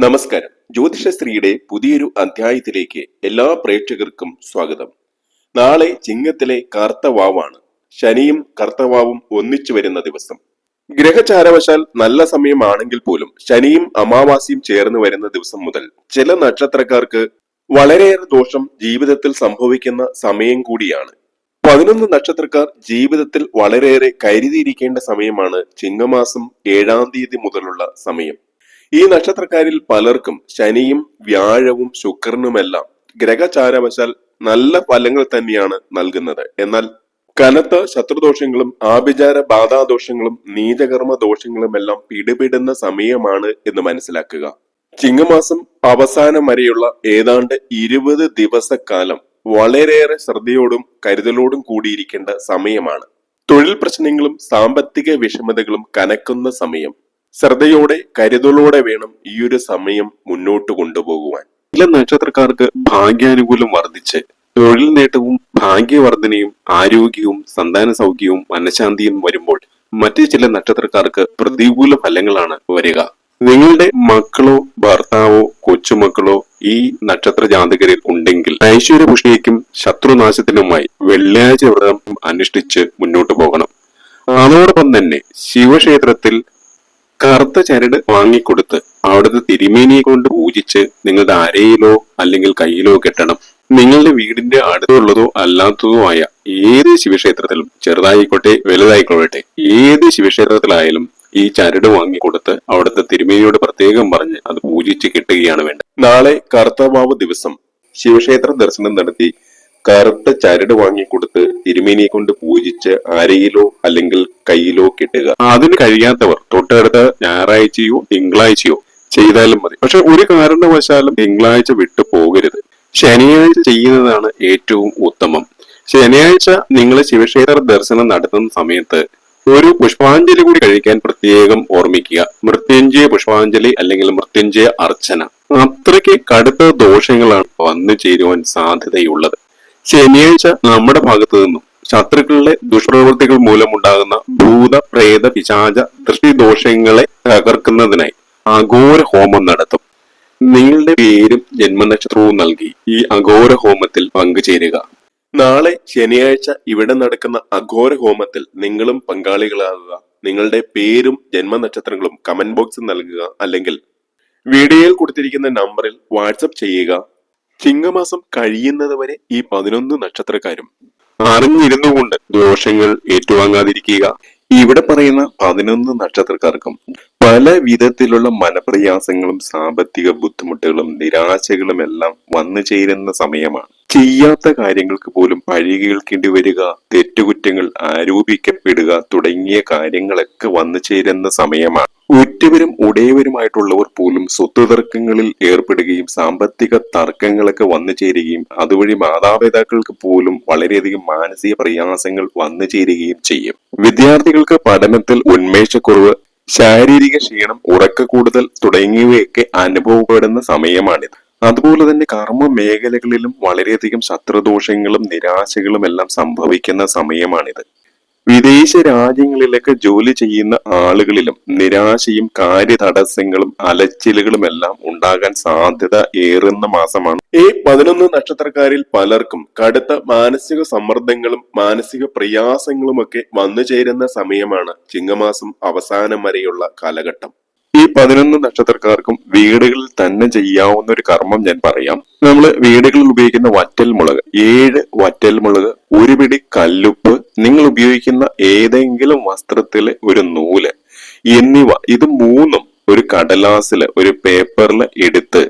നമസ്കാരം. ജ്യോതിഷശ്രീയുടെ പുതിയൊരു അധ്യായത്തിലേക്ക് എല്ലാ പ്രേക്ഷകർക്കും സ്വാഗതം. നാളെ ചിങ്ങത്തിലെ കർത്തവാവാണ്. ശനിയും കർത്തവാവും ഒന്നിച്ചു വരുന്ന ദിവസം. ഗ്രഹചാരവശാൽ നല്ല സമയമാണെങ്കിൽ പോലും ശനിയും അമാവാസിയും ചേർന്ന് വരുന്ന ദിവസം മുതൽ ചില നക്ഷത്രക്കാർക്ക് വളരെയേറെ ദോഷം ജീവിതത്തിൽ സംഭവിക്കുന്ന സമയം കൂടിയാണ്. പതിനൊന്ന് നക്ഷത്രക്കാർ ജീവിതത്തിൽ വളരെയേറെ കരുതിയിരിക്കേണ്ട സമയമാണ് ചിങ്ങമാസം ഏഴാം തീയതി മുതലുള്ള സമയം. ഈ നക്ഷത്രക്കാരിൽ പലർക്കും ശനിയും വ്യാഴവും ശുക്രനുമെല്ലാം ഗ്രഹചാരവശാൽ നല്ല ഫലങ്ങൾ തന്നെയാണ് നൽകുന്നത്. എന്നാൽ കനത്ത ശത്രുദോഷങ്ങളും ആഭിചാര ബാധാദോഷങ്ങളും നീചകർമ്മ ദോഷങ്ങളും എല്ലാം പിടിപെടുന്ന സമയമാണ് എന്ന് മനസ്സിലാക്കുക. ചിങ്ങമാസം അവസാനം വരെയുള്ള ഏതാണ്ട് ഇരുപത് ദിവസക്കാലം വളരെയേറെ ശ്രദ്ധയോടും കരുതലോടും കൂടിയിരിക്കേണ്ട സമയമാണ്. തൊഴിൽ പ്രശ്നങ്ങളും സാമ്പത്തിക വിഷമതകളും കനക്കുന്ന സമയം. ശ്രദ്ധയോടെ കരുതലോടെ വേണം ഈ ഒരു സമയം മുന്നോട്ട് കൊണ്ടുപോകുവാൻ. ചില നക്ഷത്രക്കാർക്ക് ഭാഗ്യാനുകൂലം വർദ്ധിച്ച് തൊഴിൽ നേട്ടവും ഭാഗ്യവർദ്ധനയും ആരോഗ്യവും സന്താന സൗഖ്യവും മനഃശാന്തിയും വരുമ്പോൾ മറ്റു ചില നക്ഷത്രക്കാർക്ക് പ്രതികൂല ഫലങ്ങളാണ് വരിക. നിങ്ങളുടെ മക്കളോ ഭർത്താവോ കൊച്ചുമക്കളോ ഈ നക്ഷത്ര ജാതകരിൽ ഉണ്ടെങ്കിൽ ഐശ്വര്യപുഷ്ടിക്കും ശത്രുനാശത്തിനുമായി വെള്ളിയാഴ്ച വ്രതം അനുഷ്ഠിച്ച് മുന്നോട്ട് പോകണം. അതോടൊപ്പം തന്നെ ശിവക്ഷേത്രത്തിൽ കറുത്ത ചരട് വാങ്ങിക്കൊടുത്ത് അവിടുത്തെ തിരുമേനിയെ കൊണ്ട് പൂജിച്ച് നിങ്ങളുടെ അരയിലോ അല്ലെങ്കിൽ കയ്യിലോ കെട്ടണം. നിങ്ങളുടെ വീടിന്റെ അടുത്തുള്ളതോ അല്ലാത്തതോ ആയ ഏത് ശിവക്ഷേത്രത്തിലും ചെറുതായിക്കോട്ടെ വലുതായിക്കോട്ടെ ഏത് ശിവക്ഷേത്രത്തിലായാലും ഈ ചരട് വാങ്ങിക്കൊടുത്ത് അവിടുത്തെ തിരുമേനിയോട് പ്രത്യേകം പറഞ്ഞ് അത് പൂജിച്ച് കിട്ടുകയാണ് വേണ്ടത്. നാളെ കർത്തവാവ് ദിവസം. ശിവക്ഷേത്ര ദർശനം നടത്തി കറുത്ത ചരട് വാങ്ങിക്കൊടുത്ത് തിരുമേനിയെ കൊണ്ട് പൂജിച്ച് അരയിലോ അല്ലെങ്കിൽ കയ്യിലോ കെട്ടുക. അതിന് കഴിയാത്തവർ തൊട്ടടുത്ത ഞായറാഴ്ചയോ തിങ്കളാഴ്ചയോ ചെയ്താലും മതി. പക്ഷെ ഒരു കാരണവശാലും തിങ്കളാഴ്ച വിട്ടു പോകരുത്. ശനിയാഴ്ച ചെയ്യുന്നതാണ് ഏറ്റവും ഉത്തമം. ശനിയാഴ്ച നിങ്ങൾ ശിവക്ഷേത്ര ദർശനം നടത്തുന്ന സമയത്ത് ഒരു പുഷ്പാഞ്ജലി കൂടി കഴിക്കാൻ പ്രത്യേകം ഓർമ്മിക്കുക. മൃത്യുഞ്ജയ പുഷ്പാഞ്ജലി അല്ലെങ്കിൽ മൃത്യുഞ്ജയ അർച്ചന. അത്രയ്ക്ക് കടുത്ത ദോഷങ്ങളാണ് വന്നു ചേരുവാൻ സാധ്യതയുള്ളത്. ശനിയാഴ്ച നമ്മുടെ ഭാഗത്തു നിന്നും ശത്രുക്കളുടെ ദുഷ്പ്രവൃത്തികൾ മൂലമുണ്ടാകുന്ന ഭൂത പ്രേത പിശാച ദൃഷ്ടിദോഷങ്ങളെ തകർക്കുന്നതിനായി അഘോര ഹോമം നടത്തും. നിങ്ങളുടെ പേരും ജന്മനക്ഷത്രവും നൽകി ഈ അഘോര ഹോമത്തിൽ പങ്കുചേരുക. നാളെ ശനിയാഴ്ച ഇവിടെ നടക്കുന്ന അഘോര ഹോമത്തിൽ നിങ്ങളും പങ്കാളികളാകുക. നിങ്ങളുടെ പേരും ജന്മനക്ഷത്രങ്ങളും കമന്റ് ബോക്സിൽ നൽകുക അല്ലെങ്കിൽ വീഡിയോയിൽ കൊടുത്തിരിക്കുന്ന നമ്പറിൽ വാട്സപ്പ് ചെയ്യുക. ചിങ്ങമാസം കഴിയുന്നത് വരെ ഈ പതിനൊന്ന് നക്ഷത്രക്കാരും അറിഞ്ഞിരുന്നു കൊണ്ട് ദോഷങ്ങൾ ഏറ്റുവാങ്ങാതിരിക്കുക. ഇവിടെ പറയുന്ന പതിനൊന്ന് നക്ഷത്രക്കാർക്കും പല വിധത്തിലുള്ള മനപ്രയാസങ്ങളും സാമ്പത്തിക ബുദ്ധിമുട്ടുകളും നിരാശകളും എല്ലാം വന്നു ചേരുന്ന സമയമാണ്. ചെയ്യാത്ത കാര്യങ്ങൾക്ക് പോലും പഴി കേൾക്കേണ്ടി വരിക തെറ്റുകുറ്റങ്ങൾ ആരോപിക്കപ്പെടുക തുടങ്ങിയ കാര്യങ്ങളൊക്കെ വന്നു ചേരുന്ന സമയമാണ്. ഉറ്റവരും ഉടയവരുമായിട്ടുള്ളവർ പോലും സ്വത്ത് തർക്കങ്ങളിൽ ഏർപ്പെടുകയും സാമ്പത്തിക തർക്കങ്ങളൊക്കെ വന്നു ചേരുകയും അതുവഴി മാതാപിതാക്കൾക്ക് പോലും വളരെയധികം മാനസിക പ്രയാസങ്ങൾ വന്നു ചേരുകയും ചെയ്യും. വിദ്യാർത്ഥികൾക്ക് പഠനത്തിൽ ഉന്മേഷക്കുറവ് ശാരീരിക ക്ഷീണം ഉറക്ക കൂടുതൽ തുടങ്ങിയവയൊക്കെ അനുഭവപ്പെടുന്ന സമയമാണിത്. അതുപോലെ തന്നെ കർമ്മ മേഖലകളിലും വളരെയധികം ശത്രുദോഷങ്ങളും നിരാശകളും എല്ലാം സംഭവിക്കുന്ന സമയമാണിത്. വിദേശ രാജ്യങ്ങളിലൊക്കെ ജോലി ചെയ്യുന്ന ആളുകളിലും നിരാശയും കാര്യതടസ്സങ്ങളും അലച്ചിലുകളും എല്ലാം ഉണ്ടാകാൻ സാധ്യത ഏറുന്ന മാസമാണ്. ഈ പതിനൊന്ന് നക്ഷത്രക്കാരിൽ പലർക്കും കടുത്ത മാനസിക സമ്മർദ്ദങ്ങളും മാനസിക പ്രയാസങ്ങളുമൊക്കെ വന്നു ചേരുന്ന സമയമാണ് ചിങ്ങമാസം അവസാനം വരെയുള്ള കാലഘട്ടം. ഈ പതിനൊന്ന് നക്ഷത്രക്കാർക്കും വീടുകളിൽ തന്നെ ചെയ്യാവുന്ന ഒരു കർമ്മം ഞാൻ പറയാം. നമ്മൾ വീടുകളിൽ ഉപയോഗിക്കുന്ന വറ്റൽ മുളക് ഏഴ് വറ്റൽ മുളക് ഒരു പിടി കല്ലുപ്പ് നിങ്ങൾ ഉപയോഗിക്കുന്ന ഏതെങ്കിലും വസ്ത്രത്തിലെ ഒരു നൂൽ എന്നിവ ഇത് മൂന്നും ഒരു കടലാസിൽ ഒരു പേപ്പറിൽ എടുത്ത്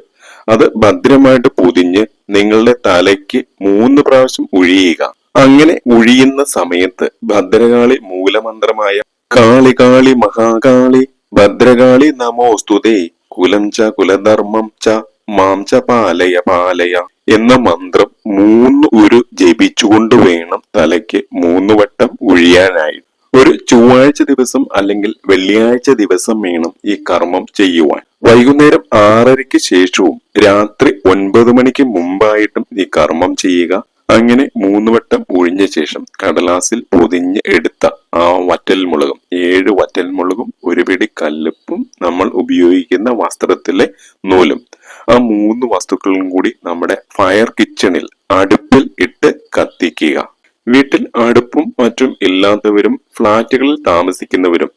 അത് ഭദ്രമായിട്ട് പൊതിഞ്ഞ് നിങ്ങളുടെ തലയ്ക്ക് മൂന്ന് പ്രാവശ്യം ഉഴിയുക. അങ്ങനെ ഉഴിയുന്ന സമയത്ത് ഭദ്രകാളി മൂലമന്ത്രമായ കാളി കാളി മഹാകാളി ഭദ്രകാളി നമോസ്തുതേ കുലം ച കുലധർമ്മം ച മാം ച പാലയ പാലയ എന്ന മന്ത്രം മൂന്ന് ഉരു ജപിച്ചുകൊണ്ട് വേണം തലയ്ക്ക് മൂന്ന് വട്ടം ഒഴിയാനായി ഒരു ചൊവ്വാഴ്ച ദിവസം അല്ലെങ്കിൽ വെള്ളിയാഴ്ച ദിവസം വേണം ഈ കർമ്മം ചെയ്യുവാൻ. വൈകുന്നേരം ആറരയ്ക്ക് ശേഷവും രാത്രി ഒൻപത് മണിക്ക് മുമ്പായിട്ടും ഈ കർമ്മം ചെയ്യുക. അങ്ങനെ മൂന്ന് വട്ടം ഒഴിഞ്ഞ ശേഷം കടലാസിൽ പൊതിഞ്ഞ് എടുത്ത ആ വറ്റൽ മുളകും ഏഴ് വറ്റൽ മുളകും ഒരു പിടി കല്ലുപ്പും നമ്മൾ ഉപയോഗിക്കുന്ന വസ്ത്രത്തിലെ നൂലും. ആ മൂന്ന് വസ്തുക്കളും കൂടി നമ്മുടെ ഫയർ കിച്ചണിൽ അടുപ്പിൽ ഇട്ട് കത്തിക്കുക. വീട്ടിൽ അടുപ്പും മറ്റും ഇല്ലാത്തവരും ഫ്ളാറ്റുകളിൽ താമസിക്കുന്നവരും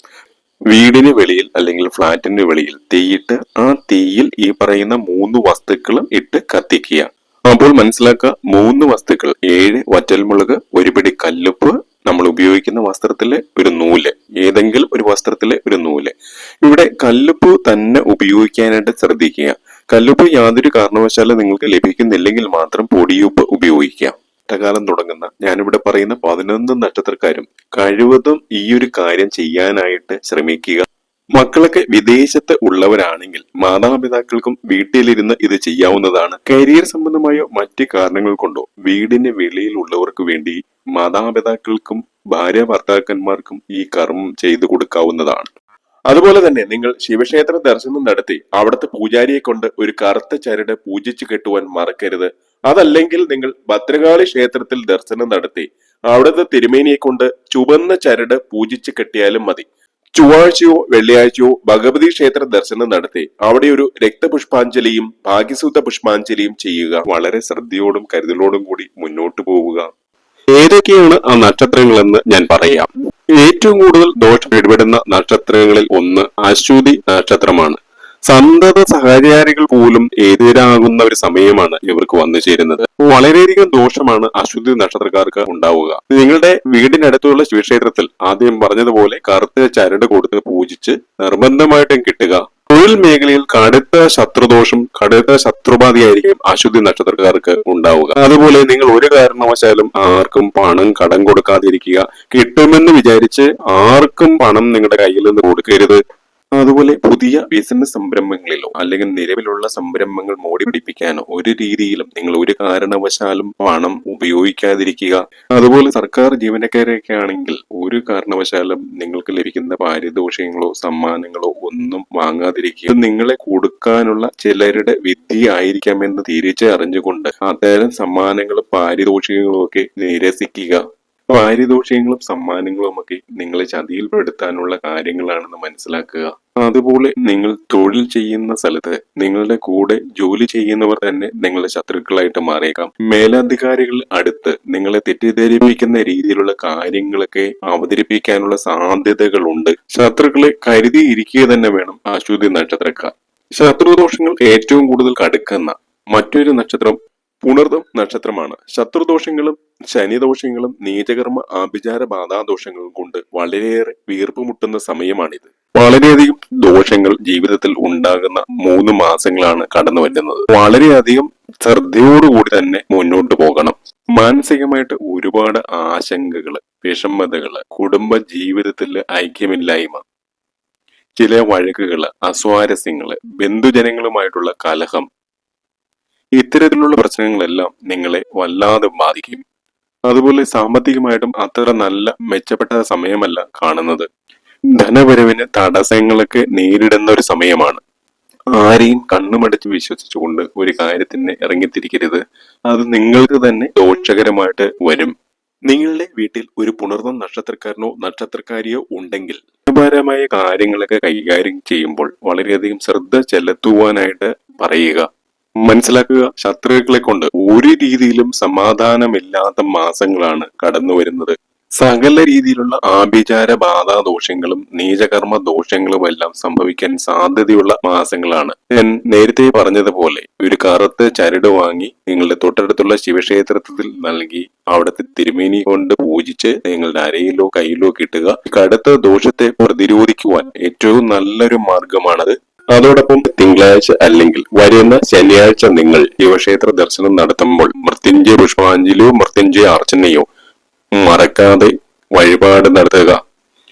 വീടിന് വെളിയിൽ അല്ലെങ്കിൽ ഫ്ളാറ്റിന് വെളിയിൽ തീയിട്ട് ആ തീയിൽ ഈ പറയുന്ന മൂന്ന് വസ്തുക്കളും ഇട്ട് കത്തിക്കുക. അപ്പോൾ മനസ്സിലാക്കുക മൂന്ന് വസ്തുക്കൾ ഏഴ് വറ്റൽമുളക് ഒരു പിടി കല്ലുപ്പ് നമ്മൾ ഉപയോഗിക്കുന്ന വസ്ത്രത്തിലെ ഒരു നൂൽ ഏതെങ്കിലും ഒരു വസ്ത്രത്തിലെ ഒരു നൂൽ. ഇവിടെ കല്ലുപ്പ് തന്നെ ഉപയോഗിക്കാനായിട്ട് ശ്രദ്ധിക്കുക. കല്ലുപ്പ് യാതൊരു കാരണവശാലും നിങ്ങൾക്ക് ലഭിക്കുന്നില്ലെങ്കിൽ മാത്രം പൊടിയുപ്പ് ഉപയോഗിക്കാം ഒറ്റകാലം തുടങ്ങുന്ന ഞാനിവിടെ പറയുന്ന പതിനൊന്ന് നക്ഷത്രക്കാരും കഴിവതും ഈ ഒരു കാര്യം ചെയ്യാനായിട്ട് ശ്രമിക്കുക. മക്കളൊക്കെ വിദേശത്ത് ഉള്ളവരാണെങ്കിൽ മാതാപിതാക്കൾക്കും വീട്ടിലിരുന്ന് ഇത് ചെയ്യാവുന്നതാണ്. കരിയർ സംബന്ധമായോ മറ്റ് കാരണങ്ങൾ കൊണ്ടോ വീടിന് വെളിയിൽ ഉള്ളവർക്ക് വേണ്ടി മാതാപിതാക്കൾക്കും ഭാര്യ ഭർത്താക്കന്മാർക്കും ഈ കർമ്മം ചെയ്തു കൊടുക്കാവുന്നതാണ്. അതുപോലെ തന്നെ നിങ്ങൾ ശിവക്ഷേത്ര ദർശനം നടത്തി അവിടുത്തെ പൂജാരിയെ കൊണ്ട് ഒരു കറുത്ത ചരട് പൂജിച്ചു കെട്ടുവാൻ മറക്കരുത്. അതല്ലെങ്കിൽ നിങ്ങൾ ഭദ്രകാളി ക്ഷേത്രത്തിൽ ദർശനം നടത്തി അവിടുത്തെ തിരുമേനിയെ കൊണ്ട് ചുവന്ന ചരട് പൂജിച്ചു കെട്ടിയാലും മതി. ചൊവ്വാഴ്ചയോ വെള്ളിയാഴ്ചയോ ഭഗവതി ക്ഷേത്ര ദർശനം നടത്തി അവിടെ ഒരു രക്തപുഷ്പാഞ്ജലിയും ഭാഗ്യസൂത പുഷ്പാഞ്ജലിയും ചെയ്യുക. വളരെ ശ്രദ്ധയോടും കരുതലോടും കൂടി മുന്നോട്ട് പോവുക. ഏതൊക്കെയാണ് ആ നക്ഷത്രങ്ങളെന്ന് ഞാൻ പറയാം. ഏറ്റവും കൂടുതൽ ദോഷം ഇടപെടുന്ന നക്ഷത്രങ്ങളിൽ ഒന്ന് അശ്വതി നക്ഷത്രമാണ്. സന്തത സഹചാരികൾ പോലും എതിരാകുന്ന ഒരു സമയമാണ് ഇവർക്ക് വന്നു ചേരുന്നത്. വളരെയധികം ദോഷമാണ് അശ്വതി നക്ഷത്രക്കാർക്ക് ഉണ്ടാവുക. നിങ്ങളുടെ വീടിനടുത്തുള്ള ശിവക്ഷേത്രത്തിൽ ആദ്യം പറഞ്ഞതുപോലെ കറുത്ത ചരട് കൊടുത്ത് പൂജിച്ച് നിർബന്ധമായിട്ടും കിട്ടുക. തൊഴിൽ മേഖലയിൽ കടുത്ത ശത്രുദോഷം കടുത്ത ശത്രുബാധയായിരിക്കും അശുദ്ധി നക്ഷത്രക്കാർക്ക് ഉണ്ടാവുക. അതുപോലെ നിങ്ങൾ ഒരു കാരണവശാലും ആർക്കും പണം കടം കൊടുക്കാതിരിക്കുക. കിട്ടുമെന്ന് വിചാരിച്ച് ആർക്കും പണം നിങ്ങളുടെ കയ്യിൽ നിന്ന് കൊടുക്കരുത്. അതുപോലെ പുതിയ ബിസിനസ് സംരംഭങ്ങളിലോ അല്ലെങ്കിൽ നിലവിലുള്ള സംരംഭങ്ങൾ മോടി പിടിപ്പിക്കാനോ ഒരു രീതിയിലും നിങ്ങൾ ഒരു കാരണവശാലും പണം ഉപയോഗിക്കാതിരിക്കുക. അതുപോലെ സർക്കാർ ജീവനക്കാരെയൊക്കെ ആണെങ്കിൽ ഒരു കാരണവശാലും നിങ്ങൾക്ക് ലഭിക്കുന്ന പാരിതോഷികങ്ങളോ സമ്മാനങ്ങളോ ഒന്നും വാങ്ങാതിരിക്കുക. നിങ്ങളെ കൊടുക്കാനുള്ള ചിലരുടെ വിദ്യ ആയിരിക്കാമെന്ന് തിരിച്ചറിഞ്ഞുകൊണ്ട് അത്തരം സമ്മാനങ്ങളും പാരിതോഷികങ്ങളും ഒക്കെ നിരസിക്കുക. പാരിതോഷികങ്ങളും സമ്മാനങ്ങളും ഒക്കെ നിങ്ങളെ ചതിയിൽപ്പെടുത്താനുള്ള കാര്യങ്ങളാണെന്ന് മനസ്സിലാക്കുക. അതുപോലെ നിങ്ങൾ തൊഴിൽ ചെയ്യുന്ന സ്ഥലത്ത് നിങ്ങളുടെ കൂടെ ജോലി ചെയ്യുന്നവർ തന്നെ നിങ്ങളുടെ ശത്രുക്കളായിട്ട് മാറിയേക്കാം. മേലധികാരികൾ അടുത്ത് നിങ്ങളെ തെറ്റിദ്ധരിപ്പിക്കുന്ന രീതിയിലുള്ള കാര്യങ്ങളൊക്കെ അവതരിപ്പിക്കാനുള്ള സാധ്യതകളുണ്ട്. ശത്രുക്കളെ കരുതിയിരിക്കുക തന്നെ വേണം അശ്വതി നക്ഷത്രക്കാർ. ശത്രുദോഷങ്ങൾ ഏറ്റവും കൂടുതൽ കടുക്കുന്ന മറ്റൊരു നക്ഷത്രം പുണർദം നക്ഷത്രമാണ്. ശത്രുദോഷങ്ങളും ശനിദോഷങ്ങളും നീചകർമ്മ ആഭിചാര ബാധാദോഷങ്ങളും കൊണ്ട് വളരെയേറെ വീർപ്പുമുട്ടുന്ന സമയമാണിത്. വളരെയധികം ദോഷങ്ങൾ ജീവിതത്തിൽ ഉണ്ടാകുന്ന മൂന്ന് മാസങ്ങളാണ് കടന്നു വരുന്നത്. വളരെയധികം ശ്രദ്ധയോടുകൂടി തന്നെ മുന്നോട്ട് പോകണം. മാനസികമായിട്ട് ഒരുപാട് ആശങ്കകൾ വിഷമതകൾ കുടുംബ ജീവിതത്തിൽ ഐക്യമില്ലായ്മ ചില വഴക്കുകൾ അസ്വാരസ്യങ്ങൾ ബന്ധുജനങ്ങളുമായിട്ടുള്ള കലഹം ഇത്തരത്തിലുള്ള പ്രശ്നങ്ങളെല്ലാം നിങ്ങളെ വല്ലാതെ ബാധിക്കും. അതുപോലെ സാമ്പത്തികമായിട്ടും അത്ര നല്ല മെച്ചപ്പെട്ട സമയമല്ല കാണുന്നത്. ധനവരവിന് തടസ്സങ്ങളൊക്കെ നേരിടുന്ന ഒരു സമയമാണ്. ആരെയും കണ്ണുമടച്ച് വിശ്വസിച്ചുകൊണ്ട് ഒരു കാര്യത്തിന് ഇറങ്ങിത്തിരിക്കരുത്. അത് നിങ്ങൾക്ക് തന്നെ ദോഷകരമായിട്ട് വരും. നിങ്ങളുടെ വീട്ടിൽ ഒരു പുണർന്ന നക്ഷത്രക്കാരനോ നക്ഷത്രക്കാരിയോ ഉണ്ടെങ്കിൽ പരമായ കാര്യങ്ങളൊക്കെ കൈകാര്യം ചെയ്യുമ്പോൾ വളരെയധികം ശ്രദ്ധ ചെലുത്തുവാനായിട്ട് പറയുക. മനസ്സിലാക്കുക. ശത്രുക്കളെ കൊണ്ട് ഒരു രീതിയിലും സമാധാനമില്ലാത്ത മാസങ്ങളാണ് കടന്നു വരുന്നത്. സകല രീതിയിലുള്ള ആഭിചാര ബാധാ ദോഷങ്ങളും നീചകർമ്മ ദോഷങ്ങളും എല്ലാം സംഭവിക്കാൻ സാധ്യതയുള്ള മാസങ്ങളാണ്. ഞാൻ നേരത്തെ പറഞ്ഞതുപോലെ ഒരു കറുത്ത ചരട് വാങ്ങി നിങ്ങളുടെ തൊട്ടടുത്തുള്ള ശിവക്ഷേത്രത്തിൽ നൽകി അവിടുത്തെ തിരുമേനി കൊണ്ട് പൂജിച്ച് നിങ്ങളുടെ അരയിലോ കയ്യിലോ കിട്ടുക. കടുത്ത ദോഷത്തെ പ്രതിരോധിക്കുവാൻ ഏറ്റവും നല്ലൊരു മാർഗമാണത് അതോടൊപ്പം തിങ്കളാഴ്ച അല്ലെങ്കിൽ വരുന്ന ശനിയാഴ്ച നിങ്ങൾ ശിവക്ഷേത്ര ദർശനം നടത്തുമ്പോൾ മൃത്യുഞ്ജയ പുഷ്പാഞ്ജലിയോ മൃത്യുഞ്ജയ അർച്ചനയോ മറക്കാതെ വഴിപാട് നടത്തുക.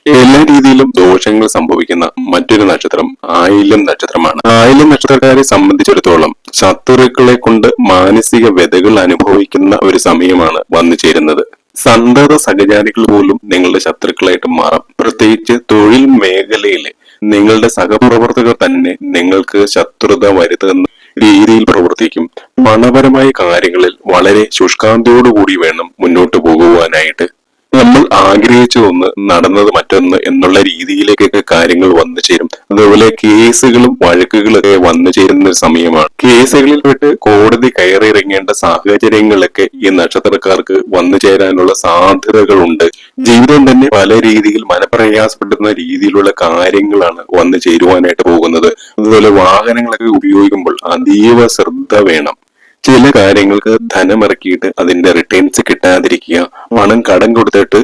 എല്ലാ രീതിയിലും ദോഷങ്ങൾ സംഭവിക്കുന്ന മറ്റൊരു നക്ഷത്രം ആയില്യം നക്ഷത്രമാണ്. ആയില്യം നക്ഷത്രക്കാരെ സംബന്ധിച്ചിടത്തോളം ശത്രുക്കളെ കൊണ്ട് മാനസിക വ്യതകൾ അനുഭവിക്കുന്ന ഒരു സമയമാണ് വന്നു ചേരുന്നത്. സന്തത സഹചാരികൾ പോലും നിങ്ങളുടെ ശത്രുക്കളായിട്ട് മാറാം. പ്രത്യേകിച്ച് തൊഴിൽ മേഖലയിലെ നിങ്ങളുടെ സഹപ്രവർത്തകർ തന്നെ നിങ്ങൾക്ക് ശത്രുത വരുത്തുന്ന രീതിയിൽ പ്രവർത്തിക്കും. പണപരമായ കാര്യങ്ങളിൽ വളരെ ശുഷ്കാന്തിയോടുകൂടി വേണം മുന്നോട്ട് പോകുവാനായിട്ട്. നമ്മൾ ആഗ്രഹിച്ച ഒന്ന് നടന്നത് മറ്റൊന്ന് എന്നുള്ള രീതിയിലേക്കൊക്കെ കാര്യങ്ങൾ വന്നു ചേരും. അതുപോലെ കേസുകളും വഴക്കുകളൊക്കെ വന്നു ചേരുന്ന സമയമാണ്. കേസുകളിൽ പെട്ട് കോടതി കയറിയിറങ്ങേണ്ട സാഹചര്യങ്ങളൊക്കെ ഈ നക്ഷത്രക്കാർക്ക് വന്നു ചേരാനുള്ള സാധ്യതകളുണ്ട്. ജീവിതം തന്നെ പല രീതിയിൽ മനപ്രയാസപ്പെടുന്ന രീതിയിലുള്ള കാര്യങ്ങളാണ് വന്നു ചേരുവാനായിട്ട് പോകുന്നത്. അതുപോലെ വാഹനങ്ങളൊക്കെ ഉപയോഗിക്കുമ്പോൾ അതീവ ശ്രദ്ധ വേണം. ചില കാര്യങ്ങൾക്ക് ധനമിറക്കിയിട്ട് അതിന്റെ റിട്ടേൺസ് കിട്ടാതിരിക്കുക പണം കടം കൊടുത്തിട്ട്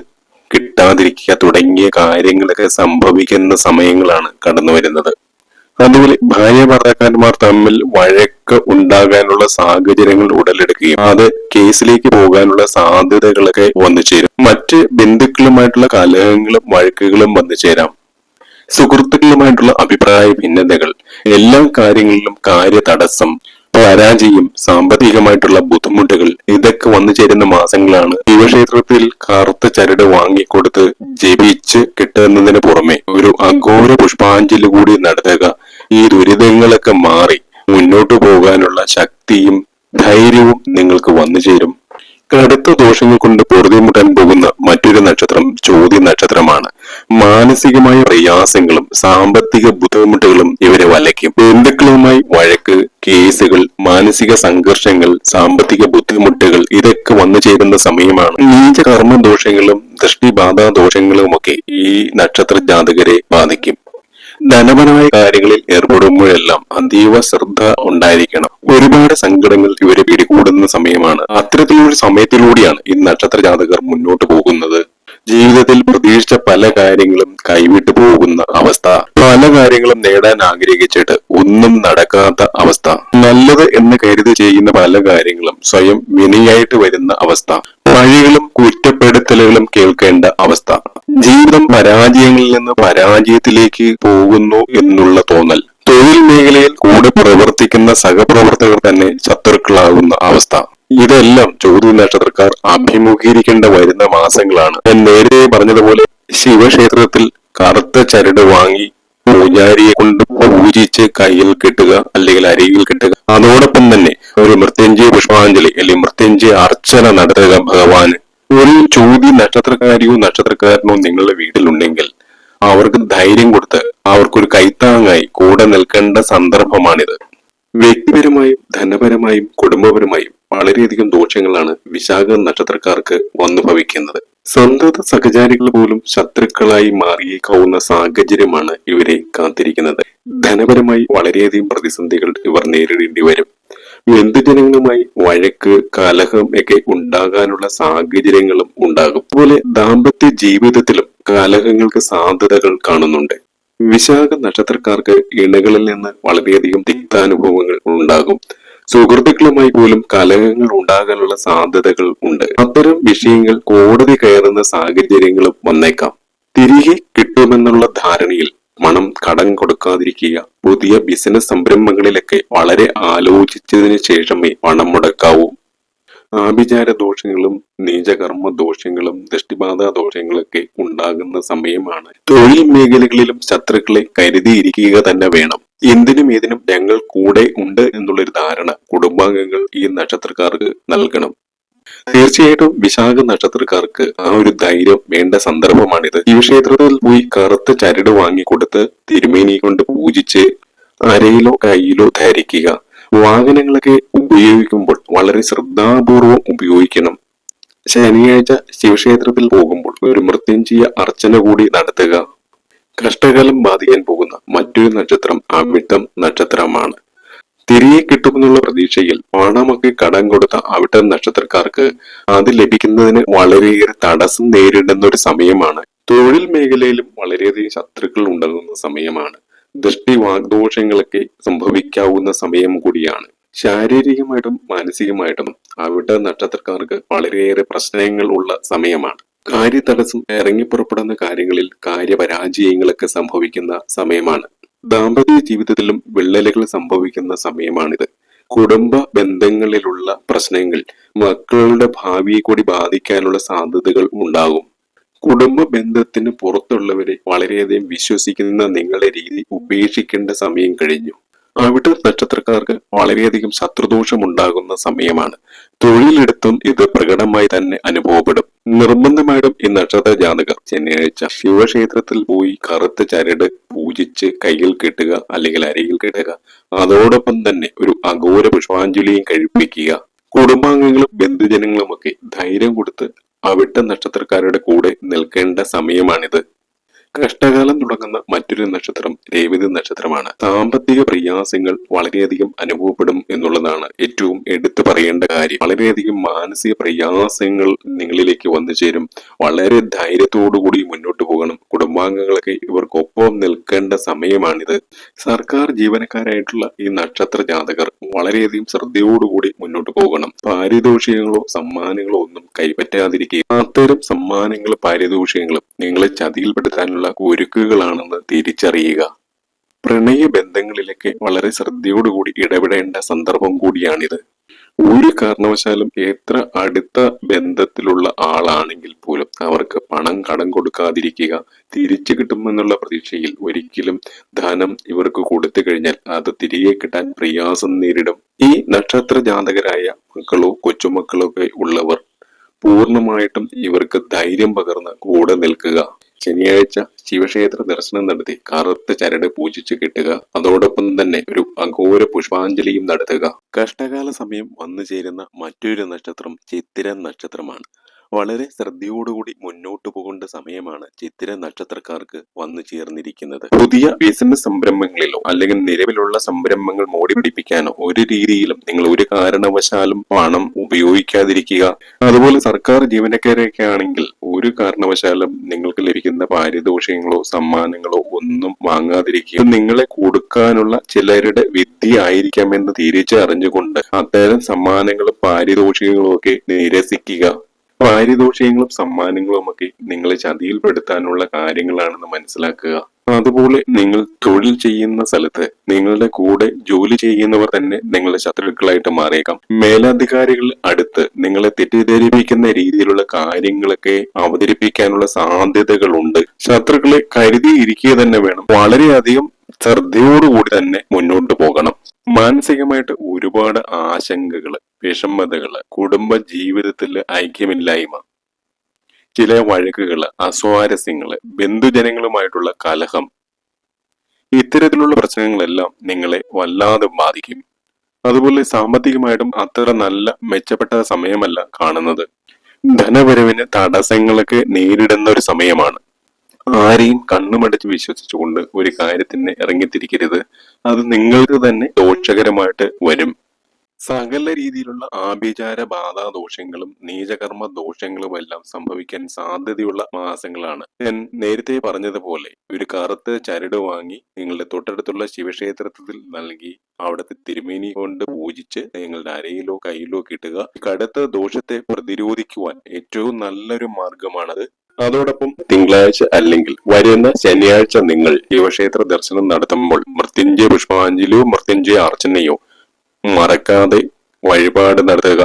കിട്ടാതിരിക്കുക തുടങ്ങിയ കാര്യങ്ങളൊക്കെ സംഭവിക്കുന്ന സമയങ്ങളാണ് കടന്നു വരുന്നത്. അതുപോലെ ഭാര്യ ഭർത്താക്കന്മാർ തമ്മിൽ വഴക്ക് ഉണ്ടാകാനുള്ള സാഹചര്യങ്ങൾ ഉടലെടുക്കുകയും അത് കേസിലേക്ക് പോകാനുള്ള സാധ്യതകളൊക്കെ വന്നു ചേരും. മറ്റ് ബന്ധുക്കളുമായിട്ടുള്ള കലഹങ്ങളും വഴക്കുകളും വന്നു ചേരാം. സുഹൃത്തുക്കളുമായിട്ടുള്ള അഭിപ്രായ ഭിന്നതകൾ എല്ലാ കാര്യങ്ങളിലും കാര്യ തടസ്സം പരാജയം സാമ്പത്തികമായിട്ടുള്ള ബുദ്ധിമുട്ടുകൾ ഇതൊക്കെ വന്നു ചേരുന്ന മാസങ്ങളാണ്. ശിവക്ഷേത്രത്തിൽ കറുത്ത ചരട് വാങ്ങിക്കൊടുത്ത് ജപിച്ച് കിട്ടുന്നതിന് പുറമെ ഒരു അഘോര പുഷ്പാഞ്ജലി കൂടി നടത്തുക. ഈ ദുരിതങ്ങളൊക്കെ മാറി മുന്നോട്ടു പോകാനുള്ള ശക്തിയും ധൈര്യവും നിങ്ങൾക്ക് വന്നു ചേരും. കടുത്ത ദോഷങ്ങൾ കൊണ്ട് പൊറുതിമുട്ടാൻ പോകുന്ന മറ്റൊരു നക്ഷത്രം മാനസികമായ പ്രയാസങ്ങളും സാമ്പത്തിക ബുദ്ധിമുട്ടുകളും ഇവരെ വലയ്ക്കും. ബന്ധുക്കളുമായി വഴക്ക് കേസുകൾ മാനസിക സംഘർഷങ്ങൾ സാമ്പത്തിക ബുദ്ധിമുട്ടുകൾ ഇതൊക്കെ വന്നു ചേരുന്ന സമയമാണ്. നീച കർമ്മദോഷങ്ങളും ദൃഷ്ടിബാധ ദോഷങ്ങളും ഒക്കെ ഈ നക്ഷത്ര ജാതകരെ ബാധിക്കും. ധനപരമായ കാര്യങ്ങളിൽ ഏർപ്പെടുമ്പോഴെല്ലാം അതീവ ശ്രദ്ധ ഉണ്ടായിരിക്കണം. ഒരുപാട് സങ്കടങ്ങൾ ഇവരെ പിടികൂടുന്ന സമയമാണ്. അത്തരത്തിലൊരു സമയത്തിലൂടെയാണ് ഈ നക്ഷത്ര ജാതകർ മുന്നോട്ട് പോകുന്നത്. ജീവിതത്തിൽ പ്രതീക്ഷിച്ച പല കാര്യങ്ങളും കൈവിട്ടു പോകുന്ന അവസ്ഥ. പല കാര്യങ്ങളും നേടാൻ ആഗ്രഹിച്ചിട്ട് ഒന്നും നടക്കാത്ത അവസ്ഥ. നല്ലത് എന്ന് കരുതി ചെയ്യുന്ന പല കാര്യങ്ങളും സ്വയം വിനയായിട്ട് വരുന്ന അവസ്ഥ. പഴികളും കുറ്റപ്പെടുത്തലുകളും കേൾക്കേണ്ട അവസ്ഥ. ജീവിതം പരാജയങ്ങളിൽ നിന്ന് പരാജയത്തിലേക്ക് പോകുന്നു എന്നുള്ള തോന്നൽ. തൊഴിൽ മേഖലയിൽ കൂടെ പ്രവർത്തിക്കുന്ന സഹപ്രവർത്തകർ തന്നെ ശത്രുക്കളാകുന്ന അവസ്ഥ. ഇതെല്ലാം ചോദ്യ നക്ഷത്രക്കാർ അഭിമുഖീകരിക്കേണ്ട വരുന്ന മാസങ്ങളാണ്. ഞാൻ നേരത്തെ പറഞ്ഞതുപോലെ ശിവക്ഷേത്രത്തിൽ കറുത്ത ചരട് വാങ്ങി പൂജാരിയെ കൊണ്ട് പൂജിച്ച് കയ്യിൽ കെട്ടുക അല്ലെങ്കിൽ അരികിൽ കെട്ടുക. അതോടൊപ്പം തന്നെ ഒരു മൃത്യുഞ്ജയ പുഷ്പാഞ്ജലി അല്ലെങ്കിൽ മൃത്യുഞ്ജയ അർച്ചന നടത്തുക ഭഗവാന്. ഒരു ചോദ്യ നക്ഷത്രക്കാരിയോ നക്ഷത്രക്കാരനോ നിങ്ങളുടെ വീട്ടിലുണ്ടെങ്കിൽ അവർക്ക് ധൈര്യം കൊടുത്ത് അവർക്കൊരു കൈത്താങ്ങായി കൂടെ നിൽക്കേണ്ട സന്ദർഭമാണിത്. വ്യക്തിപരമായും ധനപരമായും കുടുംബപരമായും വളരെയധികം ദോഷങ്ങളാണ് വിശാഖ നക്ഷത്രക്കാർക്ക് വന്നു ഭവിക്കുന്നത്. സന്തത സഹചാരികൾ പോലും ശത്രുക്കളായി മാറിയേക്കാവുന്ന സാഹചര്യമാണ് ഇവരെ കാത്തിരിക്കുന്നത്. ധനപരമായി വളരെയധികം പ്രതിസന്ധികൾ ഇവർ നേരിടേണ്ടി വരും. ബന്ധുജനങ്ങളുമായി വഴക്ക് കലഹം ഒക്കെ ഉണ്ടാകാനുള്ള സാഹചര്യങ്ങളും ഉണ്ടാകും. അതുപോലെ ദാമ്പത്യ ജീവിതത്തിലും കലഹങ്ങൾക്ക് സാധ്യതകൾ കാണുന്നുണ്ട്. വിശാഖ നക്ഷത്രക്കാർക്ക് ഇണകളിൽ നിന്ന് വളരെയധികം തിക്താനുഭവങ്ങൾ ഉണ്ടാകും. സുഹൃത്തുക്കളുമായി പോലും കലഹങ്ങൾ ഉണ്ടാകാനുള്ള സാധ്യതകൾ ഉണ്ട്. അത്തരം വിഷയങ്ങൾ കോടതി കയറുന്ന സാഹചര്യങ്ങളും വന്നേക്കാം. തിരികെ കിട്ടുമെന്നുള്ള ധാരണയിൽ പണം കടം കൊടുക്കാതിരിക്കുക. പുതിയ ബിസിനസ് സംരംഭങ്ങളിലൊക്കെ വളരെ ആലോചിച്ചതിന് ശേഷമേ പണം മുടക്കാവൂ. ആഭിചാര ദോഷങ്ങളും നീചകർമ്മ ദോഷങ്ങളും ദൃഷ്ടിബാധ ദോഷങ്ങളൊക്കെ ഉണ്ടാകുന്ന സമയമാണ്. തൊഴിൽ മേഖലകളിലും ശത്രുക്കളെ കരുതിയിരിക്കുക തന്നെ വേണം. എന്തിനും ഏതിനും ഞങ്ങൾ കൂടെ ഉണ്ട് എന്നുള്ളൊരു ധാരണ കുടുംബാംഗങ്ങൾ ഈ നക്ഷത്രക്കാർക്ക് നൽകണം. തീർച്ചയായിട്ടും വിശാഖ നക്ഷത്രക്കാർക്ക് ആ ഒരു ധൈര്യം വേണ്ട സന്ദർഭമാണിത്. ഈ ശിവക്ഷേത്രത്തിൽ പോയി കറുത്ത ചരട് വാങ്ങിക്കൊടുത്ത് തിരുമേനി കൊണ്ട് പൂജിച്ച് അരയിലോ കൈയിലോ ധരിക്കുക. വാഹനങ്ങളൊക്കെ ഉപയോഗിക്കുമ്പോൾ വളരെ ശ്രദ്ധാപൂർവം ഉപയോഗിക്കണം. ശനിയാഴ്ച ശിവക്ഷേത്രത്തിൽ പോകുമ്പോൾ ഒരു മൃത്യുഞ്ജയ അർച്ചന കൂടി നടത്തുക. കഷ്ടകാലം ബാധിക്കാൻ പോകുന്ന മറ്റൊരു നക്ഷത്രം അവിട്ടം നക്ഷത്രമാണ്. തിരികെ കിട്ടുമെന്നുള്ള പ്രതീക്ഷയിൽ പണമൊക്കെ കടം കൊടുത്ത അവിടെ നക്ഷത്രക്കാർക്ക് അത് ലഭിക്കുന്നതിന് വളരെയേറെ തടസ്സം നേരിടുന്ന ഒരു സമയമാണ്. തൊഴിൽ മേഖലയിലും വളരെയധികം ശത്രുക്കൾ ഉണ്ടാകുന്ന സമയമാണ്. ദൃഷ്ടി വാഗ്ദോഷങ്ങളൊക്കെ സംഭവിക്കാവുന്ന സമയം കൂടിയാണ്. ശാരീരികമായിട്ടും മാനസികമായിട്ടും അവിടെ നക്ഷത്രക്കാർക്ക് വളരെയേറെ പ്രശ്നങ്ങൾ ഉള്ള സമയമാണ്. കാര്യതടസ്സം ഇറങ്ങിപ്പുറപ്പെടുന്ന കാര്യങ്ങളിൽ കാര്യപരാജയങ്ങളൊക്കെ സംഭവിക്കുന്ന സമയമാണ്. ദാമ്പത്യ ജീവിതത്തിലും വിള്ളലുകൾ സംഭവിക്കുന്ന സമയമാണിത്. കുടുംബ ബന്ധങ്ങളിലുള്ള പ്രശ്നങ്ങൾ മക്കളുടെ ഭാവിയെ കൂടി ബാധിക്കാനുള്ള സാധ്യതകൾ ഉണ്ടാകും. കുടുംബ ബന്ധത്തിന് പുറത്തുള്ളവരെ വളരെയധികം വിശ്വസിക്കുന്ന നിങ്ങളുടെ രീതി ഉപേക്ഷിക്കേണ്ട സമയം കഴിഞ്ഞു. അവിടെ നക്ഷത്രക്കാർക്ക് വളരെയധികം ശത്രുദോഷം ഉണ്ടാകുന്ന സമയമാണ്. തൊഴിലെടുത്തും ഇത് പ്രകടമായി തന്നെ അനുഭവപ്പെടും. നിർബന്ധമായിട്ടും ഈ നക്ഷത്ര ജാതകർ ശനിയാഴ്ച ശിവക്ഷേത്രത്തിൽ പോയി കറുത്ത ചരട് പൂജിച്ച് കയ്യിൽ കെട്ടുക അല്ലെങ്കിൽ അരയിൽ കെട്ടുക. അതോടൊപ്പം തന്നെ ഒരു അഘോര പുഷ്പാഞ്ജലിയും കഴിപ്പിക്കുക. കുടുംബാംഗങ്ങളും ബന്ധുജനങ്ങളുമൊക്കെ ധൈര്യം കൊടുത്ത് അവിട്ട നക്ഷത്രക്കാരുടെ കൂടെ നിൽക്കേണ്ട സമയമാണിത്. കഷ്ടകാലം തുടങ്ങുന്ന മറ്റൊരു നക്ഷത്രം രേവതി നക്ഷത്രമാണ്. സാമ്പത്തിക പ്രയാസങ്ങൾ വളരെയധികം അനുഭവപ്പെടും എന്നുള്ളതാണ് ഏറ്റവും എടുത്തു പറയേണ്ട കാര്യം. വളരെയധികം മാനസിക പ്രയാസങ്ങൾ നിങ്ങളിലേക്ക് വന്നു ചേരും. വളരെ ധൈര്യത്തോടുകൂടി മുന്നോട്ട് പോകണം. കുടുംബാംഗങ്ങളൊക്കെ ഇവർക്കൊപ്പം നിൽക്കേണ്ട സമയമാണിത്. സർക്കാർ ജീവനക്കാരായിട്ടുള്ള ഈ നക്ഷത്ര ജാതകർ വളരെയധികം ശ്രദ്ധയോടുകൂടി മുന്നോട്ട് പോകണം. പാരിതോഷികങ്ങളോ സമ്മാനങ്ങളോ ഒന്നും കൈപ്പറ്റാതിരിക്കുക. അത്തരം സമ്മാനങ്ങളും പാരിതോഷികങ്ങളും നിങ്ങളെ ചതിയിൽപ്പെടുത്താനുള്ള ഒരുക്കുകളാണെന്ന് തിരിച്ചറിയുക. പ്രണയ ബന്ധങ്ങളിലേക്ക് വളരെ ശ്രദ്ധയോടുകൂടി ഇടപെടേണ്ട സന്ദർഭം കൂടിയാണിത്. ഒരു കാരണവശാലും എത്ര അടുത്ത ബന്ധത്തിലുള്ള ആളാണെങ്കിൽ പോലും അവർക്ക് പണം കടം കൊടുക്കാതിരിക്കുക തിരിച്ചു കിട്ടുമെന്നുള്ള പ്രതീക്ഷയിൽ ഒരിക്കലും ധനം ഇവർക്ക് കൊടുത്തു കഴിഞ്ഞാൽ അത് തിരികെ കിട്ടാൻ പ്രയാസം നേരിടും. ഈ നക്ഷത്ര ജാതകരായ മക്കളോ കൊച്ചുമക്കളോ ഒക്കെ ഉള്ളവർ പൂർണമായിട്ടും ഇവർക്ക് ധൈര്യം പകർന്ന് കൂടെ നിൽക്കുക. ശനിയാഴ്ച ശിവക്ഷേത്ര ദർശനം നടത്തി കറുത്ത ചരട് പൂജിച്ചു കിട്ടുക. അതോടൊപ്പം തന്നെ ഒരു അഘോര പുഷ്പാഞ്ജലിയും നടത്തുക. കഷ്ടകാല സമയം വന്നു ചേരുന്ന മറ്റൊരു നക്ഷത്രം ചിത്തിര നക്ഷത്രമാണ്. വളരെ ശ്രദ്ധയോടുകൂടി മുന്നോട്ട് പോകേണ്ട സമയമാണ് ചിത്തിര നക്ഷത്രക്കാർക്ക് വന്നു ചേർന്നിരിക്കുന്നത്. പുതിയ ബിസിനസ് സംരംഭങ്ങളിലോ അല്ലെങ്കിൽ നിലവിലുള്ള സംരംഭങ്ങൾ മോടി പിടിപ്പിക്കാനോ ഒരു രീതിയിലും നിങ്ങൾ ഒരു കാരണവശാലും പണം ഉപയോഗിക്കാതിരിക്കുക. അതുപോലെ സർക്കാർ ജീവനക്കാരെയൊക്കെ ആണെങ്കിൽ ഒരു കാരണവശാലും നിങ്ങൾക്ക് ലഭിക്കുന്ന പാരിതോഷികങ്ങളോ സമ്മാനങ്ങളോ ഒന്നും വാങ്ങാതിരിക്കുക. നിങ്ങളെ കൊടുക്കാനുള്ള ചിലരുടെ വിദ്യ ആയിരിക്കാമെന്ന് തിരിച്ചറിഞ്ഞുകൊണ്ട് അത്തരം സമ്മാനങ്ങളും പാരിതോഷികങ്ങളും ഒക്കെ നിരസിക്കുക. പാരിതോഷികങ്ങളും സമ്മാനങ്ങളും ഒക്കെ നിങ്ങളെ ചതിയിൽപ്പെടുത്താനുള്ള കാര്യങ്ങളാണെന്ന് മനസ്സിലാക്കുക. അതുപോലെ നിങ്ങൾ തൊഴിൽ ചെയ്യുന്ന സ്ഥലത്ത് നിങ്ങളുടെ കൂടെ ജോലി ചെയ്യുന്നവർ തന്നെ നിങ്ങളുടെ ശത്രുക്കളായിട്ട് മാറിയേക്കാം. മേലധികാരികൾ അടുത്ത് നിങ്ങളെ തെറ്റിദ്ധരിപ്പിക്കുന്ന രീതിയിലുള്ള കാര്യങ്ങളൊക്കെ അവതരിപ്പിക്കാനുള്ള സാധ്യതകളുണ്ട്. ശത്രുക്കളെ കരുതിയിരിക്കുക തന്നെ വേണം. വളരെയധികം ശ്രദ്ധയോടുകൂടി തന്നെ മുന്നോട്ട് പോകണം. മാനസികമായിട്ട് ഒരുപാട് ആശങ്കകൾ വിഷമതകൾ കുടുംബ ജീവിതത്തിൽ ഐക്യമില്ലായ്മ ചില വഴക്കുകൾ അസ്വാരസ്യങ്ങൾ ബന്ധുജനങ്ങളുമായിട്ടുള്ള കലഹം ഇത്തരത്തിലുള്ള പ്രശ്നങ്ങളെല്ലാം നിങ്ങളെ വല്ലാതെ ബാധിക്കും. അതുപോലെ സാമ്പത്തികമായിട്ടും അത്ര നല്ല മെച്ചപ്പെട്ട സമയമല്ല കാണുന്നത്. ധനവരവിന് തടസ്സങ്ങളൊക്കെ നേരിടുന്ന ഒരു സമയമാണ്. ആരെയും കണ്ണുമടച്ച് വിശ്വസിച്ചുകൊണ്ട് ഒരു കാര്യത്തിന് ഇറങ്ങിത്തിരിക്കരുത്. അത് നിങ്ങൾക്ക് തന്നെ ദോഷകരമായിട്ട് വരും. സകല രീതിയിലുള്ള ആഭിചാര ബാധാ ദോഷങ്ങളും നീചകർമ്മ ദോഷങ്ങളും എല്ലാം സംഭവിക്കാൻ സാധ്യതയുള്ള മാസങ്ങളാണ്. ഞാൻ നേരത്തെ പറഞ്ഞതുപോലെ ഒരു കറുത്ത ചരട് വാങ്ങി നിങ്ങളുടെ തൊട്ടടുത്തുള്ള ശിവക്ഷേത്രത്തിൽ നൽകി അവിടുത്തെ തിരുമേനി കൊണ്ട് പൂജിച്ച് നിങ്ങളുടെ അരയിലോ കയ്യിലോ കിട്ടുക. കടുത്ത ദോഷത്തെ പ്രതിരോധിക്കുവാൻ ഏറ്റവും നല്ലൊരു മാർഗമാണത്. അതോടൊപ്പം തിങ്കളാഴ്ച അല്ലെങ്കിൽ വരുന്ന ശനിയാഴ്ച നിങ്ങൾ ശിവക്ഷേത്ര ദർശനം നടത്തുമ്പോൾ മൃത്യുഞ്ജയ പുഷ്പാഞ്ജലിയോ മൃത്യുഞ്ജയ അർച്ചനയോ മറക്കാതെ വഴിപാട് നടത്തുക.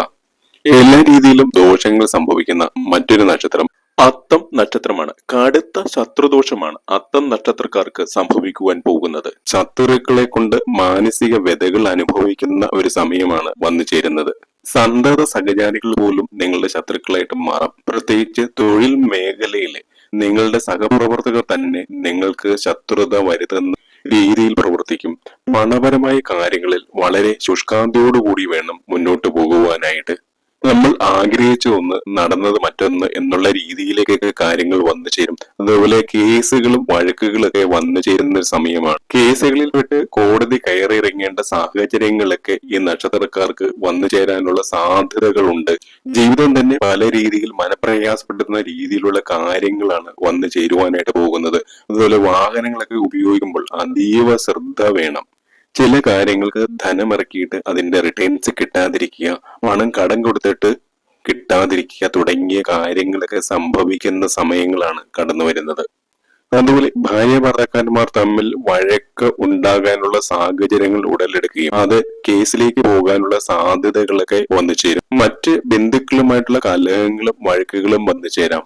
എല്ലാ രീതിയിലും ദോഷങ്ങൾ സംഭവിക്കുന്ന മറ്റൊരു നക്ഷത്രം അത്തം നക്ഷത്രമാണ്. കടുത്ത ശത്രുദോഷമാണ് അത്തം നക്ഷത്രക്കാർക്ക് സംഭവിക്കുവാൻ പോകുന്നത്. ശത്രുക്കളെ കൊണ്ട് മാനസിക വ്യതകൾ അനുഭവിക്കുന്ന ഒരു സമയമാണ് വന്നു ചേരുന്നത്. സന്തത സഹചാരികൾ പോലും നിങ്ങളുടെ ശത്രുക്കളായിട്ട് മാറാം. പ്രത്യേകിച്ച് തൊഴിൽ മേഖലയിലെ നിങ്ങളുടെ സഹപ്രവർത്തകർ തന്നെ നിങ്ങൾക്ക് ശത്രുത വരുത്തുന്ന രീതിയിൽ പ്രവർത്തിക്കും. പണപരമായ കാര്യങ്ങളിൽ വളരെ ശുഷ്കാന്തിയോടുകൂടി വേണം മുന്നോട്ട് പോകുവാനായിട്ട്. നമ്മൾ ആഗ്രഹിച്ച ഒന്ന് നടന്നത് മറ്റൊന്ന് എന്നുള്ള രീതിയിലേക്കൊക്കെ കാര്യങ്ങൾ വന്നു ചേരും. അതുപോലെ കേസുകളും വഴക്കുകളൊക്കെ വന്നു ചേരുന്ന ഒരു സമയമാണ്. കേസുകളിൽ പെട്ട് കോടതി കയറിയിറങ്ങേണ്ട സാഹചര്യങ്ങളൊക്കെ ഈ നക്ഷത്രക്കാർക്ക് വന്നു ചേരാനുള്ള സാധ്യതകളുണ്ട്. ജീവിതം തന്നെ പല രീതിയിൽ മനപ്രയാസപ്പെടുന്ന രീതിയിലുള്ള കാര്യങ്ങളാണ് വന്നു ചേരുവാനായിട്ട് പോകുന്നത്. അതുപോലെ വാഹനങ്ങളൊക്കെ ഉപയോഗിക്കുമ്പോൾ അതീവ ശ്രദ്ധ വേണം. ചില കാര്യങ്ങൾക്ക് ധനമിറക്കിയിട്ട് അതിന്റെ റിട്ടേൺസ് കിട്ടാതിരിക്കുക പണം കടം കൊടുത്തിട്ട് കിട്ടാതിരിക്കുക തുടങ്ങിയ കാര്യങ്ങളൊക്കെ സംഭവിക്കുന്ന സമയങ്ങളാണ് കടന്നു വരുന്നത്. അതുപോലെ ഭാര്യ ഭർത്താക്കന്മാർ തമ്മിൽ വഴക്ക് ഉണ്ടാകാനുള്ള സാഹചര്യങ്ങൾ ഉടലെടുക്കുകയും അത് കേസിലേക്ക് പോകാനുള്ള സാധ്യതകളൊക്കെ വന്നു ചേരും. മറ്റ് ബന്ധുക്കളുമായിട്ടുള്ള കലഹങ്ങളും വഴക്കുകളും വന്നു ചേരാം.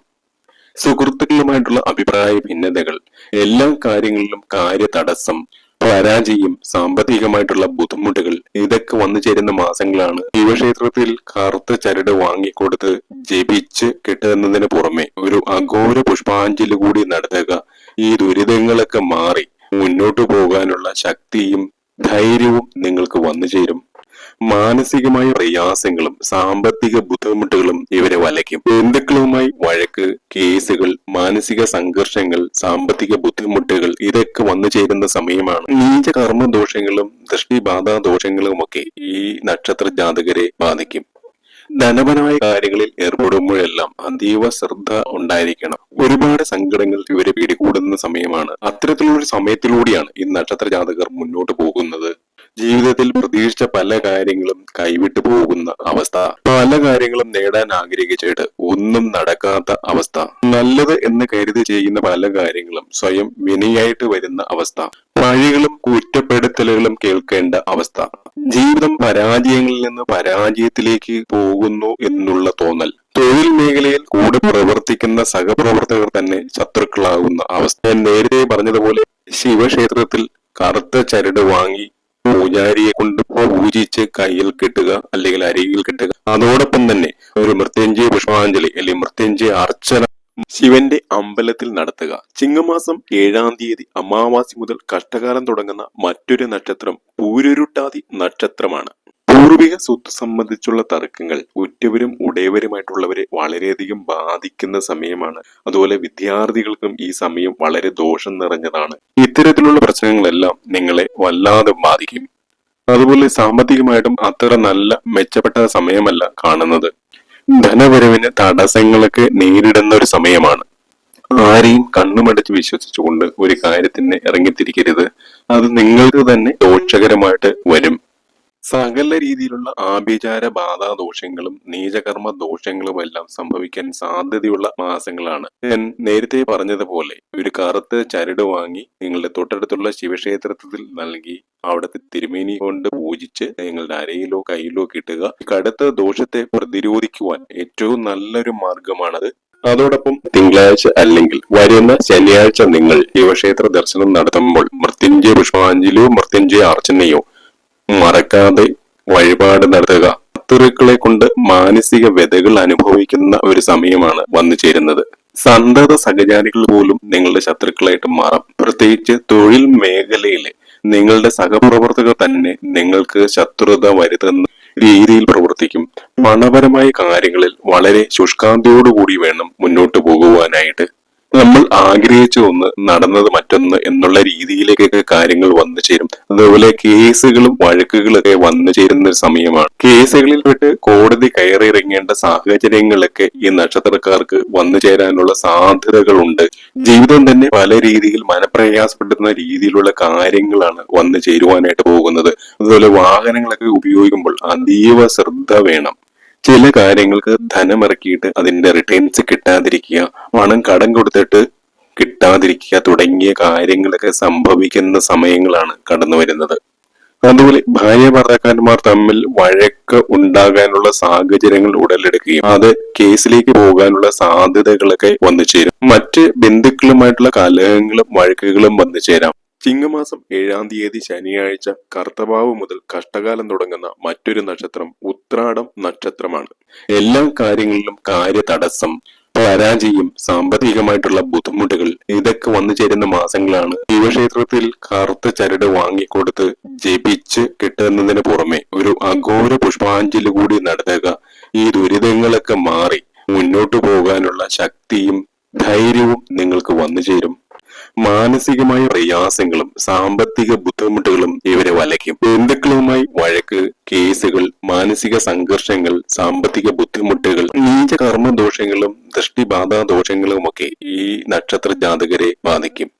സുഹൃത്തുക്കളുമായിട്ടുള്ള അഭിപ്രായ ഭിന്നതകൾ എല്ലാ കാര്യങ്ങളിലും കാര്യ തടസ്സം പരാജയം സാമ്പത്തികമായിട്ടുള്ള ബുദ്ധിമുട്ടുകൾ ഇതൊക്കെ വന്നു ചേരുന്ന മാസങ്ങളാണ്. ശിവക്ഷേത്രത്തിൽ കറുത്ത ചരട് വാങ്ങിക്കൊടുത്ത് ജപിച്ച് കിട്ടുന്നതിന് പുറമെ ഒരു അഘോര പുഷ്പാഞ്ജലി കൂടി നടത്തുക. ഈ ദുരിതങ്ങളൊക്കെ മാറി മുന്നോട്ടു പോകാനുള്ള ശക്തിയും ധൈര്യവും നിങ്ങൾക്ക് വന്നു ചേരും. മാനസികമായ പ്രയാസങ്ങളും സാമ്പത്തിക ബുദ്ധിമുട്ടുകളും ഇവരെ വലയ്ക്കും. ബന്ധുക്കളുമായി വഴക്ക് കേസുകൾ മാനസിക സംഘർഷങ്ങൾ സാമ്പത്തിക ബുദ്ധിമുട്ടുകൾ ഇതൊക്കെ വന്നു ചേരുന്ന സമയമാണ്. നീച കർമ്മദോഷങ്ങളും ദൃഷ്ടിബാധാ ദൃഷ്ടിബാധ ദോഷങ്ങളും ഒക്കെ ഈ നക്ഷത്ര ജാതകരെ ബാധിക്കും. ധനപരമായ കാര്യങ്ങളിൽ ഏർപ്പെടുമ്പോഴെല്ലാം അതീവ ശ്രദ്ധ ഉണ്ടായിരിക്കണം. ഒരുപാട് സങ്കടങ്ങൾ ഇവരെ പിടികൂടുന്ന സമയമാണ്. അത്തരത്തിലുള്ള സമയത്തിലൂടെയാണ് ഈ നക്ഷത്ര ജാതകർ മുന്നോട്ട് പോകുന്നത്. ജീവിതത്തിൽ പ്രതീക്ഷിച്ച പല കാര്യങ്ങളും കൈവിട്ടു പോകുന്ന അവസ്ഥ. പല കാര്യങ്ങളും നേടാൻ ആഗ്രഹിച്ചിട്ട് ഒന്നും നടക്കാത്ത അവസ്ഥ. നല്ലത് എന്ന് കരുതി ചെയ്യുന്ന പല കാര്യങ്ങളും സ്വയം വിനയായിട്ട് വരുന്ന അവസ്ഥ. പഴികളും കുറ്റപ്പെടുത്തലുകളും കേൾക്കേണ്ട അവസ്ഥ. ജീവിതം പരാജയങ്ങളിൽ നിന്ന് പരാജയത്തിലേക്ക് പോകുന്നു എന്നുള്ള തോന്നൽ. തൊഴിൽ മേഖലയിൽ കൂടെ പ്രവർത്തിക്കുന്ന സഹപ്രവർത്തകർ തന്നെ ശത്രുക്കളാകുന്ന അവസ്ഥ. നേരത്തെ പറഞ്ഞതുപോലെ ശിവക്ഷേത്രത്തിൽ കറുത്ത ചരട് വാങ്ങി പൂജാരിയെ കൊണ്ട് പൂജിച്ച് കയ്യിൽ കെട്ടുക അല്ലെങ്കിൽ അരികിൽ കെട്ടുക. അതോടൊപ്പം തന്നെ ഒരു മൃത്യുഞ്ജയ പുഷ്പാഞ്ജലി അല്ലെങ്കിൽ മൃത്യുഞ്ജയ അർച്ചന ശിവന്റെ അമ്പലത്തിൽ നടത്തുക. ചിങ്ങമാസം ഏഴാം തീയതി അമാവാസി മുതൽ കഷ്ടകാലം തുടങ്ങുന്ന മറ്റൊരു നക്ഷത്രം പൂരുരുട്ടാതി നക്ഷത്രമാണ്. പൂർവിക സ്വത്ത് സംബന്ധിച്ചുള്ള തർക്കങ്ങൾ ഉറ്റവരും ഉടയവരുമായിട്ടുള്ളവരെ വളരെയധികം ബാധിക്കുന്ന സമയമാണ്. അതുപോലെ വിദ്യാർത്ഥികൾക്കും ഈ സമയം വളരെ ദോഷം നിറഞ്ഞതാണ്. ഇത്തരത്തിലുള്ള പ്രശ്നങ്ങളെല്ലാം നിങ്ങളെ വല്ലാതെ ബാധിക്കും. അതുപോലെ സാമ്പത്തികമായിട്ടും അത്ര നല്ല മെച്ചപ്പെട്ട സമയമല്ല കാണുന്നത്. ധനവരവിന് തടസ്സങ്ങളൊക്കെ നേരിടുന്ന ഒരു സമയമാണ്. ആരെയും കണ്ണുമടച്ച് വിശ്വസിച്ചുകൊണ്ട് ഒരു കാര്യത്തിന് ഇറങ്ങിത്തിരിക്കരുത്. അത് നിങ്ങൾക്ക് തന്നെ ദോഷകരമായിട്ട് വരും. സകല രീതിയിലുള്ള ആഭിചാര ബാധാ ദോഷങ്ങളും നീചകർമ്മ ദോഷങ്ങളും എല്ലാം സംഭവിക്കാൻ സാധ്യതയുള്ള മാസങ്ങളാണ്. ഞാൻ നേരത്തെ പറഞ്ഞതുപോലെ ഒരു കറുത്ത ചരട് വാങ്ങി നിങ്ങളുടെ തൊട്ടടുത്തുള്ള ശിവക്ഷേത്രത്തിൽ നൽകി അവിടുത്തെ തിരുമേനി കൊണ്ട് പൂജിച്ച് നിങ്ങളുടെ അരയിലോ കയ്യിലോ കിട്ടുക. കടുത്ത ദോഷത്തെ പ്രതിരോധിക്കുവാൻ ഏറ്റവും നല്ലൊരു മാർഗമാണത്. അതോടൊപ്പം തിങ്കളാഴ്ച അല്ലെങ്കിൽ വരുന്ന ശനിയാഴ്ച നിങ്ങൾ ശിവക്ഷേത്ര ദർശനം നടത്തുമ്പോൾ മൃത്യുഞ്ജയ പുഷ്പാഞ്ജലിയോ മൃത്യുഞ്ജയ അർച്ചനയോ മറക്കാതെ വഴിപാട് നടത്തുക. ശത്രുക്കളെ കൊണ്ട് മാനസിക വ്യതകൾ അനുഭവിക്കുന്ന ഒരു സമയമാണ് വന്നു ചേരുന്നത്. സന്തത സഹചാരികൾ പോലും നിങ്ങളുടെ ശത്രുക്കളായിട്ട് മാറാം. പ്രത്യേകിച്ച് തൊഴിൽ മേഖലയിലെ നിങ്ങളുടെ സഹപ്രവർത്തകർ തന്നെ നിങ്ങൾക്ക് ശത്രുത വരുത്തുന്ന രീതിയിൽ പ്രവർത്തിക്കും. പണപരമായ കാര്യങ്ങളിൽ വളരെ ശുഷ്കാന്തിയോടുകൂടി വേണം മുന്നോട്ട് പോകുവാനായിട്ട്. നമ്മൾ ആഗ്രഹിച്ച ഒന്ന് നടന്നത് മറ്റൊന്ന് എന്നുള്ള രീതിയിലേക്കൊക്കെ കാര്യങ്ങൾ വന്നു ചേരും. അതുപോലെ കേസുകളും വഴക്കുകളൊക്കെ വന്നു ചേരുന്ന ഒരു സമയമാണ്. കേസുകളിൽ പെട്ട് കോടതി കയറിയിറങ്ങേണ്ട സാഹചര്യങ്ങളൊക്കെ ഈ നക്ഷത്രക്കാർക്ക് വന്നു ചേരാനുള്ള സാധ്യതകളുണ്ട്. ജീവിതം തന്നെ പല രീതിയിൽ മനപ്രയാസപ്പെടുന്ന രീതിയിലുള്ള കാര്യങ്ങളാണ് വന്നു ചേരുവാനായിട്ട് പോകുന്നത്. അതുപോലെ വാഹനങ്ങളൊക്കെ ഉപയോഗിക്കുമ്പോൾ അതീവ ശ്രദ്ധ വേണം. ചില കാര്യങ്ങൾക്ക് ധനമിറക്കിയിട്ട് അതിന്റെ റിട്ടേൺസ് കിട്ടാതിരിക്കുക പണം കടം കൊടുത്തിട്ട് കിട്ടാതിരിക്കുക തുടങ്ങിയ കാര്യങ്ങളൊക്കെ സംഭവിക്കുന്ന സമയങ്ങളാണ് കടന്നു വരുന്നത്. അതുപോലെ ഭാര്യ ഭർത്താക്കന്മാർ തമ്മിൽ വഴക്ക് ഉണ്ടാകാനുള്ള സാഹചര്യങ്ങൾ ഉടലെടുക്കുകയും അത് കേസിലേക്ക് പോകാനുള്ള സാധ്യതകളൊക്കെ വന്നു ചേരും മറ്റ് ബന്ധുക്കളുമായിട്ടുള്ള കലഹങ്ങളും വഴക്കുകളും വന്നു ചേരാം ചിങ്ങമാസം ഏഴാം തീയതി ശനിയാഴ്ച കർത്തവാവ് മുതൽ കഷ്ടകാലം തുടങ്ങുന്ന മറ്റൊരു നക്ഷത്രം ഉത്രാടം നക്ഷത്രമാണ്. എല്ലാ കാര്യങ്ങളിലും കാര്യ തടസ്സം പരാജയം സാമ്പത്തികമായിട്ടുള്ള ബുദ്ധിമുട്ടുകൾ ഇതൊക്കെ വന്നു ചേരുന്ന മാസങ്ങളാണ്. ശിവക്ഷേത്രത്തിൽ കറുത്ത ചരട് വാങ്ങിക്കൊടുത്ത് ജപിച്ച് കിട്ടുന്നതിന് പുറമെ ഒരു അഘോര പുഷ്പാഞ്ജലി കൂടി നടത്തുക. ഈ ദുരിതങ്ങളൊക്കെ മാറി മുന്നോട്ടു പോകാനുള്ള ശക്തിയും ധൈര്യവും നിങ്ങൾക്ക് വന്നു ചേരും. മാനസികമായ പ്രയാസങ്ങളും സാമ്പത്തിക ബുദ്ധിമുട്ടുകളും ഇവരെ വലയ്ക്കും. ബന്ധുക്കളുമായി വഴക്ക് കേസുകൾ മാനസിക സംഘർഷങ്ങൾ സാമ്പത്തിക ബുദ്ധിമുട്ടുകൾ നീച കർമ്മദോഷങ്ങളും ദൃഷ്ടിബാധാ ദൃഷ്ടിബാധ ദോഷങ്ങളും ഒക്കെ ഈ നക്ഷത്ര ജാതകരെ ബാധിക്കും.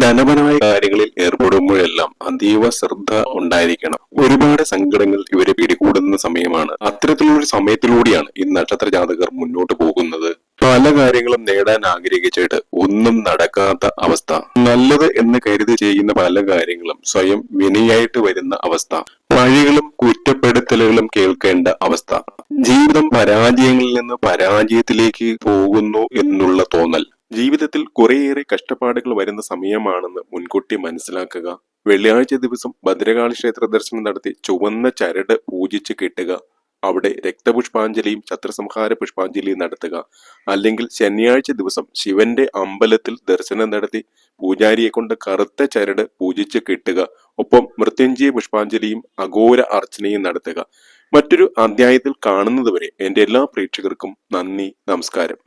ധനപരമായ കാര്യങ്ങളിൽ ഏർപ്പെടുമ്പോഴെല്ലാം അതീവ ശ്രദ്ധ ഉണ്ടായിരിക്കണം. ഒരുപാട് സങ്കടങ്ങൾ ഇവരെ പിടികൂടുന്ന സമയമാണ്. അത്തരത്തിലുള്ള സമയത്തിലൂടെയാണ് ഈ നക്ഷത്ര ജാതകർ മുന്നോട്ട് പോകുന്നത്. പല കാര്യങ്ങളും നേടാൻ ആഗ്രഹിച്ചിട്ട് ഒന്നും നടക്കാത്ത അവസ്ഥ. നല്ലത് എന്ന് കരുതി ചെയ്യുന്ന പല കാര്യങ്ങളും സ്വയം വിനയായിട്ട് വരുന്ന അവസ്ഥ. പഴികളും കുറ്റപ്പെടുത്തലുകളും കേൾക്കേണ്ട അവസ്ഥ. ജീവിതം പരാജയങ്ങളിൽ നിന്ന് പരാജയത്തിലേക്ക് പോകുന്നു എന്നുള്ള തോന്നൽ. ജീവിതത്തിൽ കുറേയേറെ കഷ്ടപ്പാടുകൾ വരുന്ന സമയമാണെന്ന് മുൻകൂട്ടി മനസ്സിലാക്കുക. വെള്ളിയാഴ്ച ദിവസം ഭദ്രകാളി ക്ഷേത്ര ദർശനം നടത്തി ചുവന്ന ചരട് പൂജിച്ച് കെട്ടുക. അവിടെ രക്തപുഷ്പാഞ്ജലിയും ഛത്രസംഹാര പുഷ്പാഞ്ജലിയും നടത്തുക. അല്ലെങ്കിൽ ശനിയാഴ്ച ദിവസം ശിവന്റെ അമ്പലത്തിൽ ദർശനം നടത്തി പൂജാരിയെ കൊണ്ട് കറുത്ത ചരട് പൂജിച്ച് കെട്ടുക. ഒപ്പം മൃത്യുഞ്ജയ പുഷ്പാഞ്ജലിയും അഘോര അർച്ചനയും നടത്തുക. മറ്റൊരു അധ്യായത്തിൽ കാണുന്നതുവരെ എന്റെ എല്ലാ പ്രേക്ഷകർക്കും നന്ദി നമസ്കാരം.